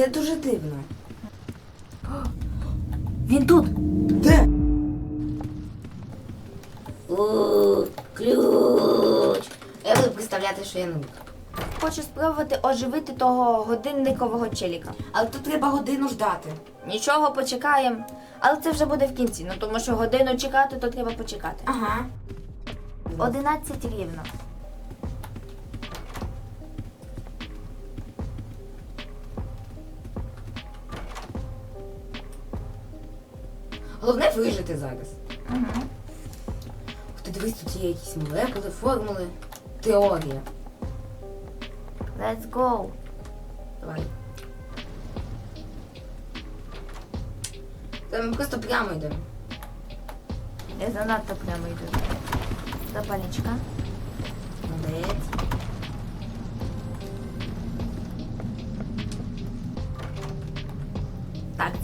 Це дуже дивно. Він тут! Де? О, ключ! Я буду представляти, що я не буду. Хочу спробувати оживити того годинникового челіка. Але тут треба годину ждати. Нічого, почекаємо. Але це вже буде в кінці, ну тому що годину чекати, то треба почекати. Ага. 11 рівно. Головне вижити зараз. Угу. Ти дивись, тут є якісь молекули, формули, теорія. Let's go. Давай. Та ми просто прямо йдемо. Я занадто прямо йду. Запальничка. Молодець.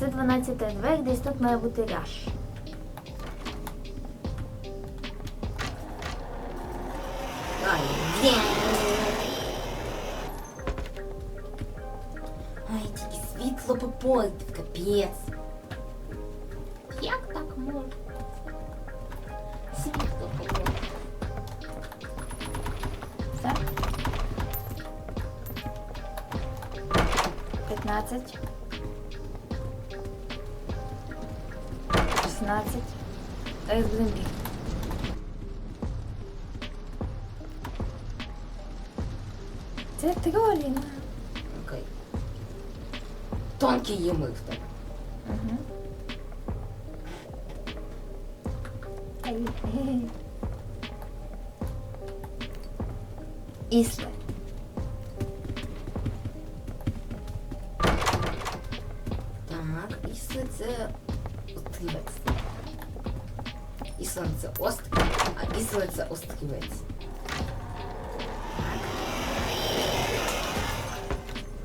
Це 12 двері, десь тут має бути ряж. Ай, тільки світло попортив, капець. Як так можна? Світло попало. Все. 15. 16. Та я будемо. Це тролі. Окей. Тонкий їмив так. записується острівець.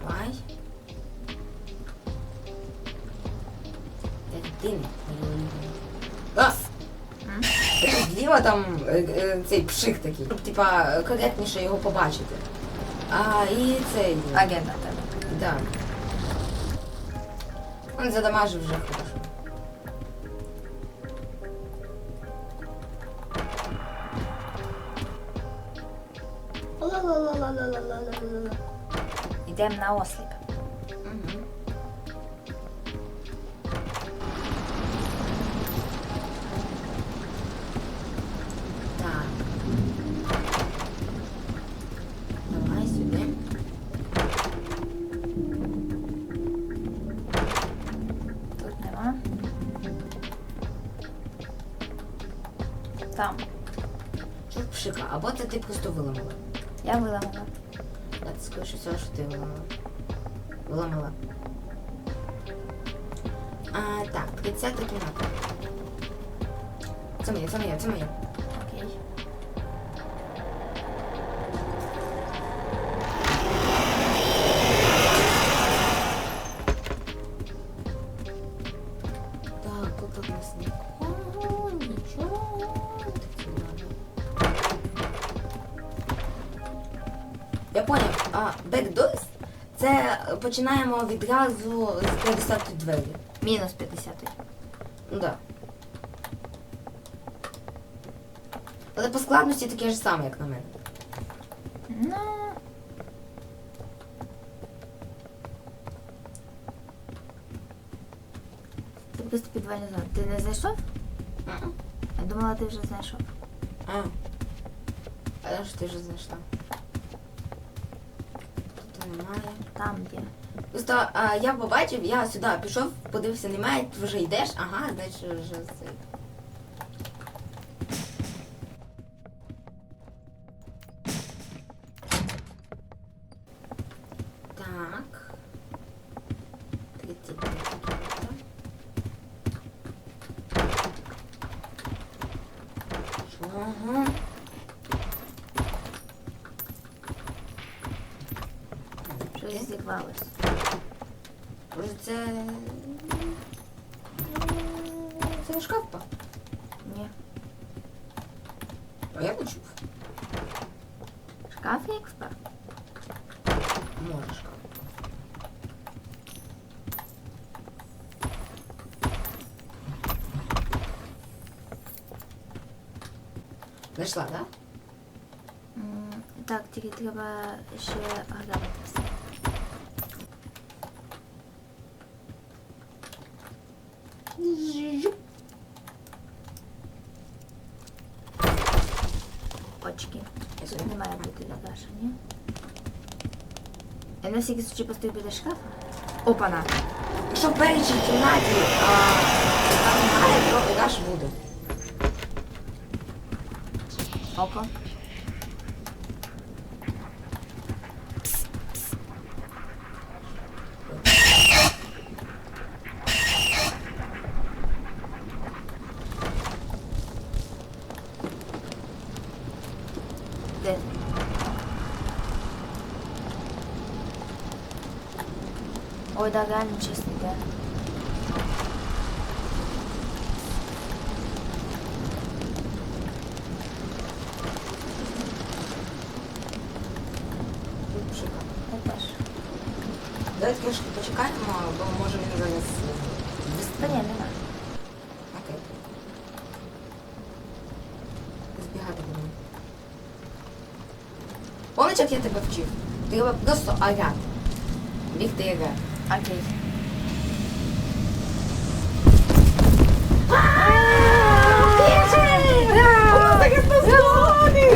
Пай. Один там е, е, цей пшик такий. Щоб, типа, коректніше його побачити. А, і цей... Агент на тебе. Так. Він задамажив вже хтось. На осліп. Угу. Так. Давай сюди. Тут нема. Там. Що пшика? Або це ти просто виламала. Я виламала. Я скажу всього, що ти виламала. Виламала. А, так, 30 кімната. Це моє, це моє, це моє. Окей. Так, тут у нас нікого, нічого. Я поняв. А Backdoors це починаємо відразу з 50 двері. Мінус 50. Ну да. Але по складності таке ж саме, як на мене. Ну. Ти просто підвальний зон. Ти не знайшов? Я думала, ти вже знайшов. А. А що ти вже знайшла? Тут немає. Там є. Просто а, я побачив, я сюди пішов, подивився, немає, вже йдеш, ага, значить вже це. Так. 35 кімната. Ага. Щось зірвалось. Може це. Це не шкаф? па? Ні. А я почув. Шкаф як впав? Може шкаф. Знайшла, так? М, Так, тільки треба ще гратися. Очки. Тут не має бути Наташа, ні? Я на всякий случай постою біля шкафа. Опана. Якщо першій кімнаті а, там немає, то Даш буде. Око. Де? Ой, да, реально чисто, да. Тут пшика. Я теж. Давайте трошки почекаємо, бо може він зараз Та ні, вистане. нема. Окей. Збігати будемо. Помниш, як я тебе вчив? Треба просто орати. Бігти і орати. Окей.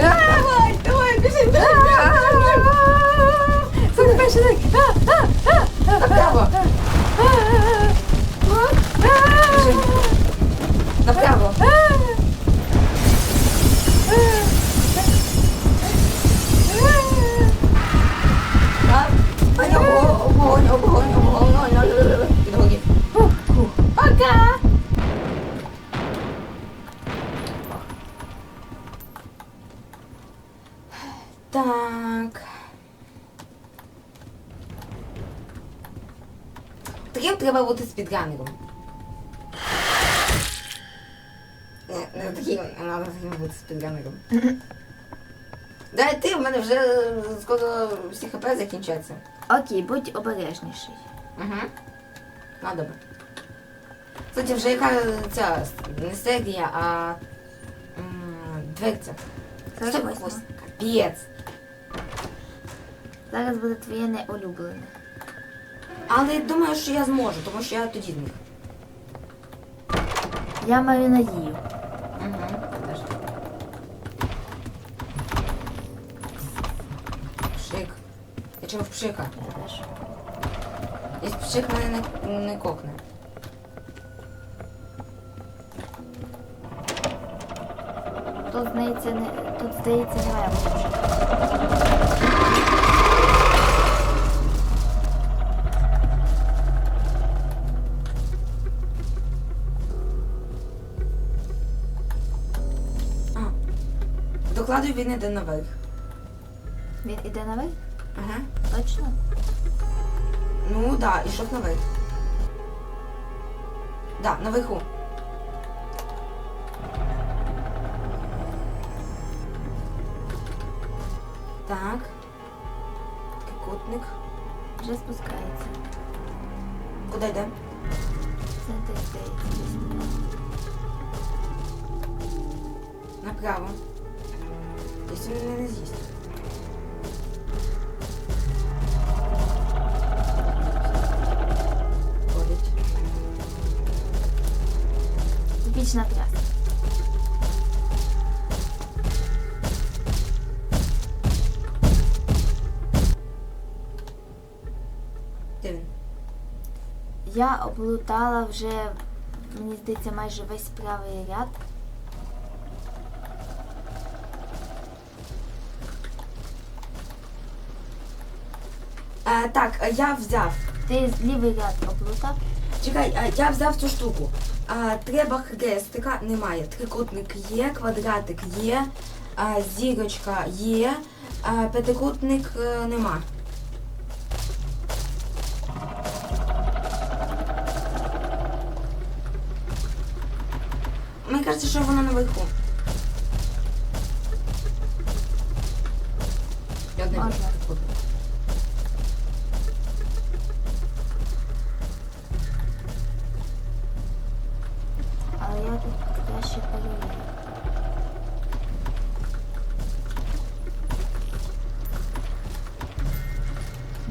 Давай, давай, біжи, біжи, Направо. Біжи. Направо. Так. Пока. Так. Таким треба бути спідганером. Не, не таким, а треба таким бути спідганером. Дай ти, в мене вже скоро всі хп закінчаться. Окей, будь обережніший. Угу. Ну, добре. Кстати, вже яка ця не серія, а м, дверця. Сорок Стоп, восьма. ось, Капець. Зараз буде твоє неулюблене. Але думаю, що я зможу, тому що я тоді зміг. Я маю надію. Угу. Пшик. Я чого в пшика? Якщо пшик мене не, не кокне. Тут здається, не тут здається немає. А. Докладую він іде наверх. Він іде? Ага. Точно? Ну да, ішов наверх. Да, наверху. Так. Трикутник. Вже спускається. Куди йде? Це теж здається. Направо. Тобто він мене не з'їсть. Епічна тряска. Де він? Я облутала вже, мені здається, майже весь правий ряд. Е, так, е, я взяв. Ти лівий ряд облутав? Чекай, е, я взяв цю штуку. Е, треба хрестика, немає. Трикутник є, квадратик є, а, зірочка є, а, п'ятикутник е, нема.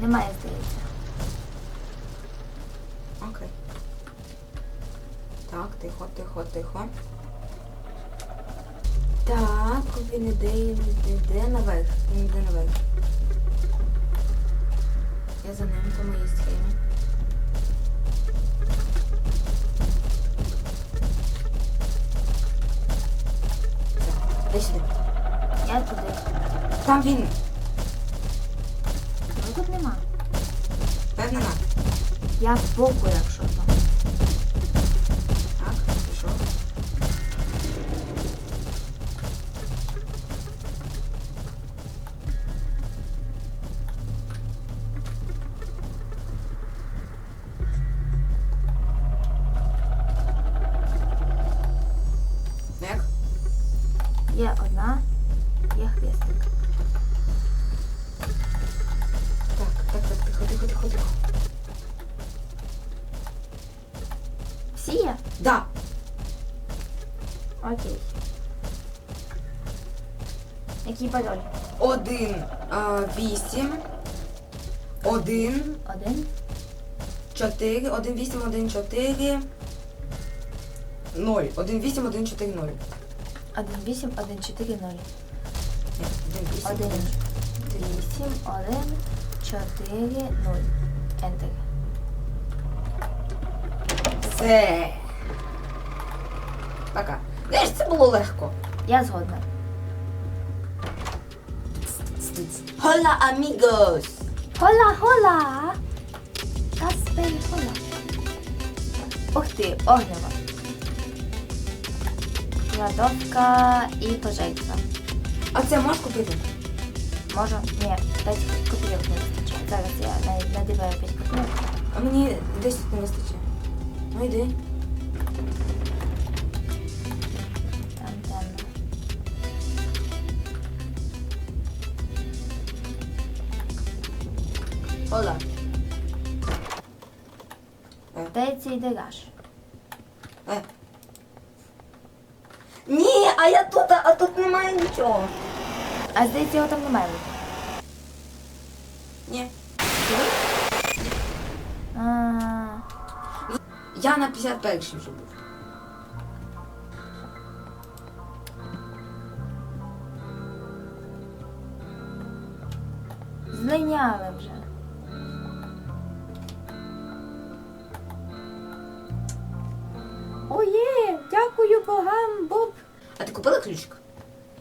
Немає, здається. Окей. Так, тихо, тихо, тихо. Так, він іде, він іде наверх. Він іде наверх. Я за ним по моїй схемі. Так, Дай сюди. Я туди. Там він. Один, а, вісім, один, Один. чотири, один, вісім, один, чотири, ноль. Один, вісім, один, чотири, ноль. Один, вісім, один, чотири, ноль. Ні, Один, вісім, Один, вісім, один, чотири, нуль. Ентер. Все. Пока. Знаєш, це було легко. Я згодна. Hola, amigos! Хола, хола! Каспер, хола. Ух ти, огнева. Кладовка і пожежка. А це можеш купити? Можу? Ні, 5 копійок не вистачає. Зараз я на- надіваю 5 копійок. А мені 10 не вистачає. Ну йди. Hola. Де цей дераж? Е. Ні, а я тут, а тут немає нічого. А здається, його там немає. Ні. А, Я на 51 вже був. злиняли вже. Дякую богам, Боб. А ти купила ключик?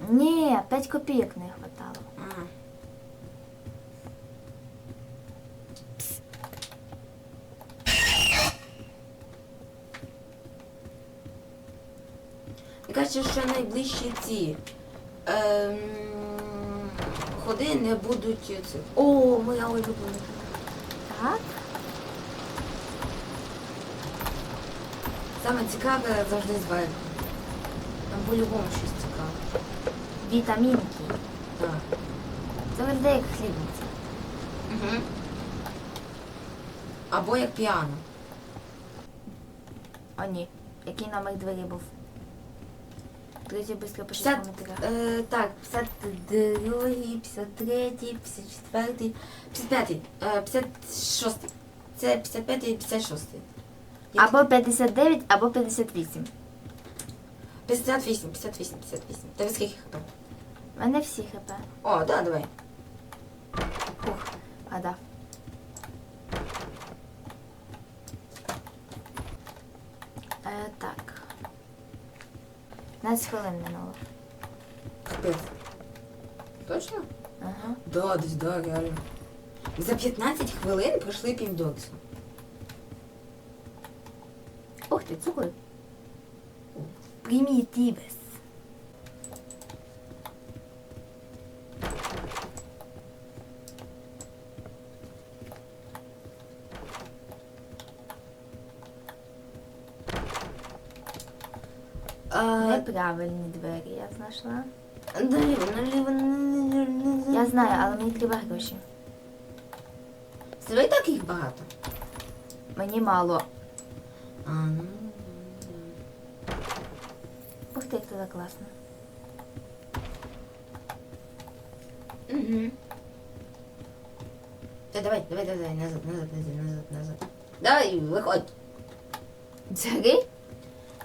Ні, 5 копійок не хватало. Ага. Кажеться, що найближчі ці ем, ходи не будуть цих. О, моя улюблена. Так? Саме цікаве завжди зверху. Там по-любому щось цікаве. Вітамінки. Так. Виглядає як хлібниця. Угу. Або як піано. О, ні. Який номер двері був? Друзі, швидко пишіть 50, е, так, 52, 53, 54, 55, е, 56. Це 55 і 56. Або 59, або 58. 58, 58, 58. Тебе скільки хп? У мене всі хп. О, да, давай. Ух, гадав. Е, так. 15 хвилин минуло. Капець. Точно? Ага. Да, десь, да, реально. За 15 хвилин пройшли півдоксу. Ти, цукор. Примітивес. Неправильні двері я знайшла. наліво, наліво, наліво. Я знаю, але мені треба гроші. І так їх багато. Мені мало. А, ну. Класно. Угу. Та давай, давай, давай, давай, назад, назад, назад, назад, назад. Давай, виходь. Взагалі?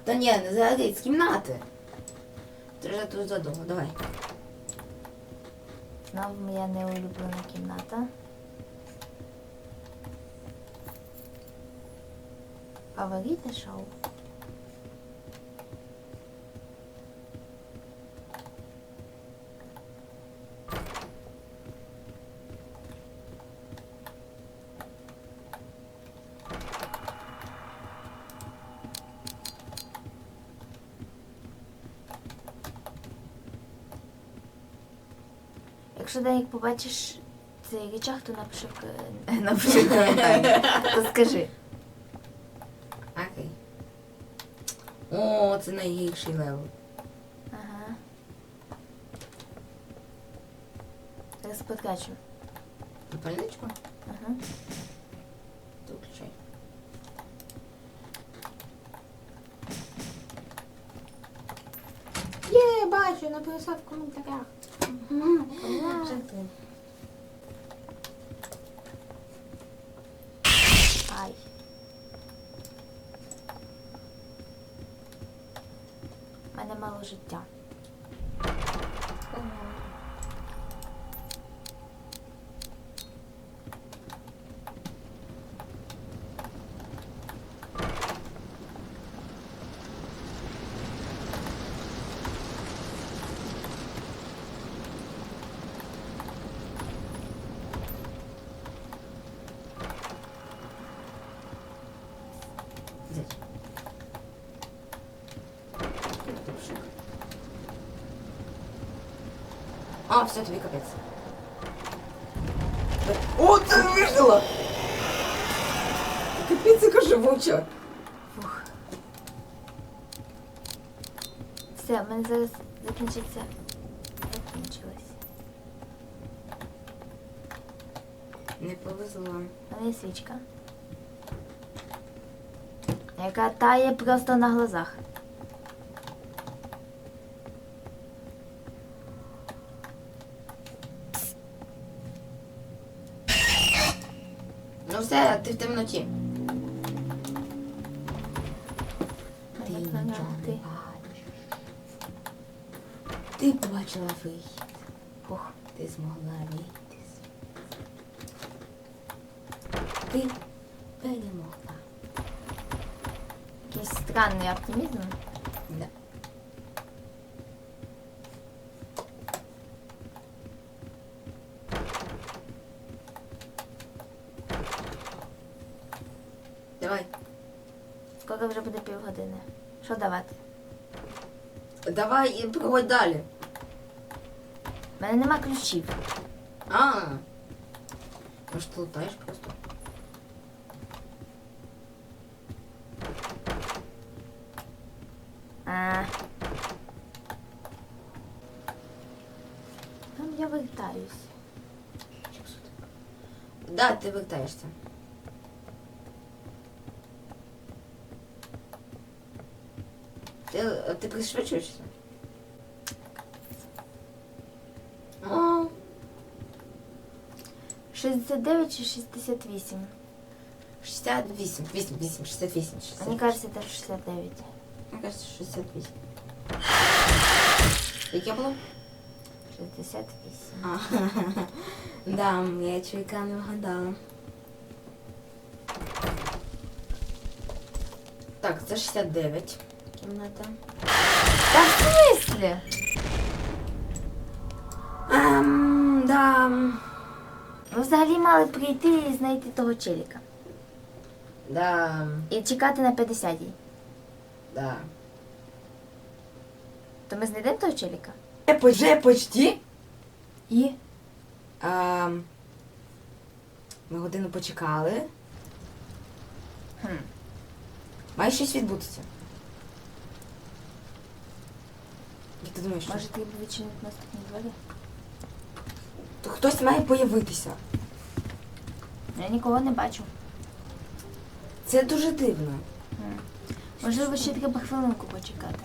Та ні, не заходи, з кімнати. Ти вже тут задовго, давай. Знову моя неулюблена кімната. Фаворите шоу. Якщо деяк побачиш цей речах, то напиши в, ко- напиши в коментарі. То скажи. Окей. О, це найгірший левел. Ага. Зараз подкачу. Напальничку? Ага. Ти включай. Є, бачу, написав в коментарях. Ай. У мене мало життя. Здесь. Тут пшик. А, все, тобі капець. О, ти вижила! Капець, яка живуча. Фух. Все, в мене зараз закінчиться. Закінчилось. Не повезло. У мене є свічка. Яка тає просто на глазах. Ну все, ти в темноті. Ти нічого не бачиш. Ти побачила вихід. Фух. Ти змогла вийти. Ти перемогла. Якийсь странний оптимізм. Да. Давай. Скоро вже буде півгодини. Що давати? Давай і проводь далі. У мене нема ключів. А. Може, ти лутаєш просто? А. Там я вертаюсь. Да, ти вертаєшся. Ти, ти пришвидшуєшся? О, 69 чи 68? 68, 8, 8, 68, 68. Мені кажеться, теж 69. Мені кажется, 68. Яке було? 68. А, да, я чоловіка не вгадала. Так, це 69 кімната. Та в смислі? Ем, да. Ми взагалі мали прийти і знайти того челіка. Да, І чекати на 50-й. да. То ми знайдемо того челіка? Вже почти. І? Ем, ми годину почекали. Хм. Має щось відбутися. Як ти думаєш, що? Може ти відчинити наступні двері? То хтось має появитися. Я нікого не бачу. Це дуже дивно. Хм. Можливо, ще треба хвилинку почекати.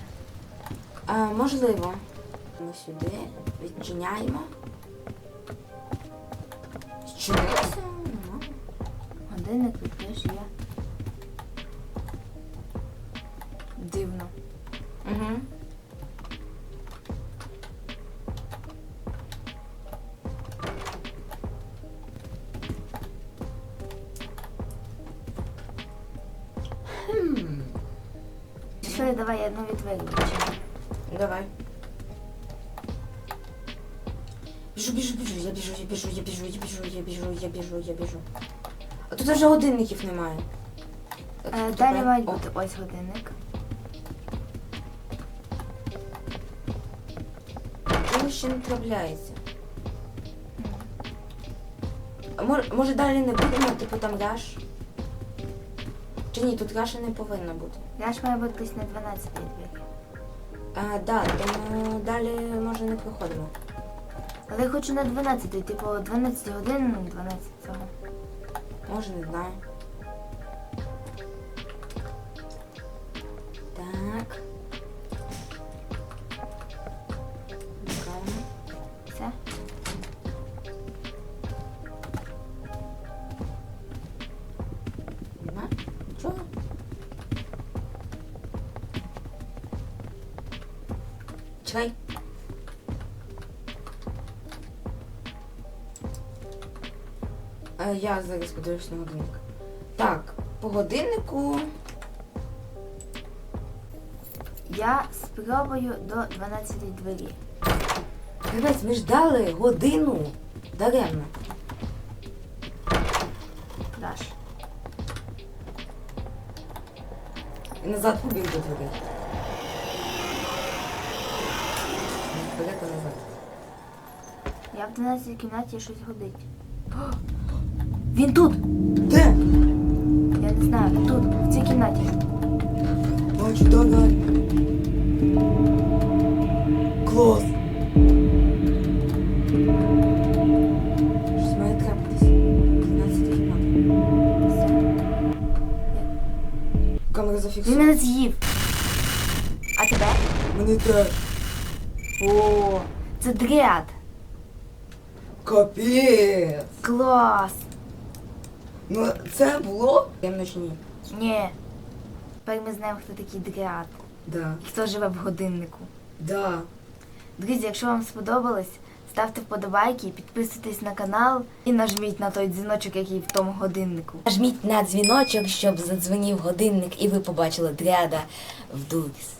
А, можливо. Ми сюди відчиняємо. Зчинилося? годинник, відкриєш є. Дивно. Давай я нові двері. Давай. Біжу, біжу, біжу, я біжу, я біжу, я біжу, я біжу, я біжу, я біжу, я біжу. А тут вже годинників немає. Е, Тут далі мають О, бути ось годинник. Чому ще не трапляється? А може, може далі не будемо, типу там раш? Ні, тут раша не повинна бути. Наш має бути десь на 12 двері. А, да, тому далі може не проходимо. Але я хочу на 12, типу 12 годин, 12 цього. Може, не знаю. Я зараз подивлюсь на годинник. Так, по годиннику. Я спробую до 12 двері. Капець, ми ж дали годину. Даремно. Даш. І назад побіг до дверей. Вперед назад. Я в 12 кімнаті щось годить. О! Він тут! Де? Я не знаю, тут, в цій кімнаті. Бачу, давай. Клас. Щось має трапитись. 12 кімната. Все. Камера Він зафіксує. мене з'їв. А тебе? Мене теж. О, це дряд. Капець. Клас. Ну, це було? Я ночні. Ні. Тепер ми знаємо, хто такий дряд. Да. І хто живе в годиннику. Да. Друзі, якщо вам сподобалось, ставте вподобайки, підписуйтесь на канал і нажміть на той дзвіночок, який в тому годиннику. Нажміть на дзвіночок, щоб задзвонив годинник і ви побачили дряда в Дуріс.